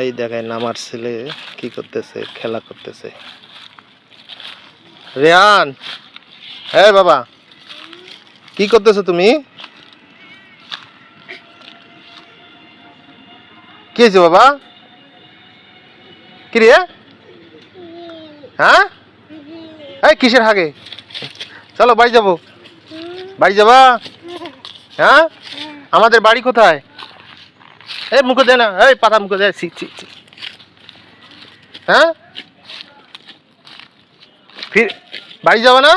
এই দেখেন আমার ছেলে কি করতেছে, খেলা করতেছে। রেহান হ্যাঁ বাবা, কি করতেছো তুমি? কি হয়েছে বাবা? কি রে? হ্যাঁ? এই কিসের হাগে? চলো বাড়ি যাব। বাড়ি যাবা? হ্যাঁ? আমাদের বাড়ি কোথায়? এই মুখে দে না এই পাতা মুখে দে ছি ছি ছি। হ্যাঁ? ফির বাড়ি যাব না?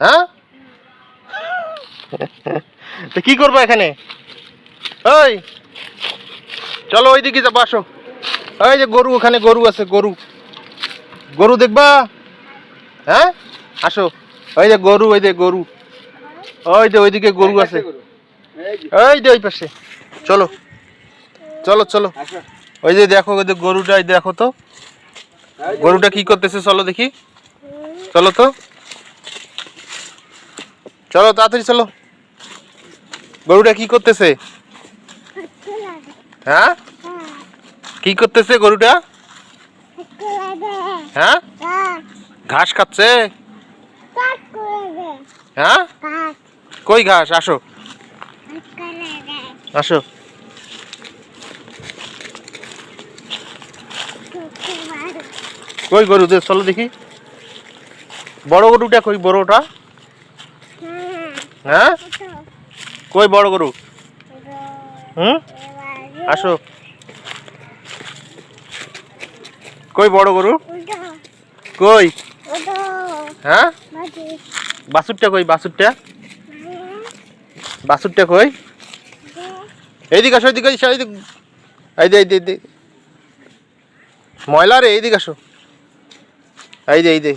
হ্যাঁ? তো কি করব এখানে? ওই চলো ওইদিকে যাব আসো। ওই যে গরু ওখানে গরু আছে গরু। গরু দেখবা? হ্যাঁ? আসো। ওই যে গরু ওই যে গরু। ওই যে ওইদিকে গরু আছে। ওই যে ওই পাশে। চলো। চলো চলো। ওই যে দেখো ওই যে গরুটা এই দেখো তো। গরুটা কি করতেছে চলো দেখি। চলো তো। চলো তাড়াতাড়ি চলো। গরুটা কি করতেছে? হ্যাঁ? কি করতেছে গরুটা? হ্যাঁ? ঘাস খাচ্ছে? হ্যাঁ? কই ঘাস? আসো। আসো। কই গরু দে চলো দেখি। বড় গরুটা কই বড়টা? হ্যাঁ? কই বড় গরু? হুম? আসো। কই বড় গরু? কই? হ্যাঁ? বাসুরটা কই বাসুরটা? বাসুরটা কই? এইদিকে আসো এইদিকে এইদিকে এই দে এই দে এই দে। ময়লা রে, এইদিকে আসো। এই দে এই দে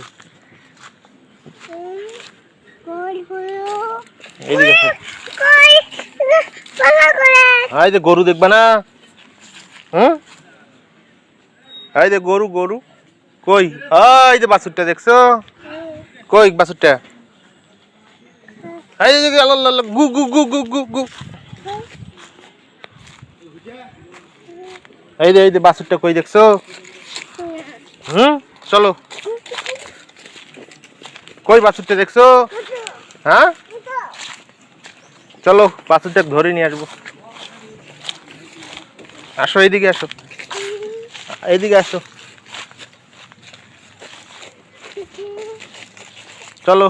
এই যে, গরু দেখবা না? হুম? এই যে, গরু গরু। কই? এই যে, বাছুরটা দেখছ? কই বাছুরটা? এই আল্লাহ গু গু গু গু গু গু। এই যে, এই বাছুরটা কই দেখছ? চলো। কই বাছুরটা দেখছ? হ্যাঁ? চলো, বাছুরটা ধরে নিয়ে আসব। আসো, এইদিকে আসো। এইদিকে আসো। চলো।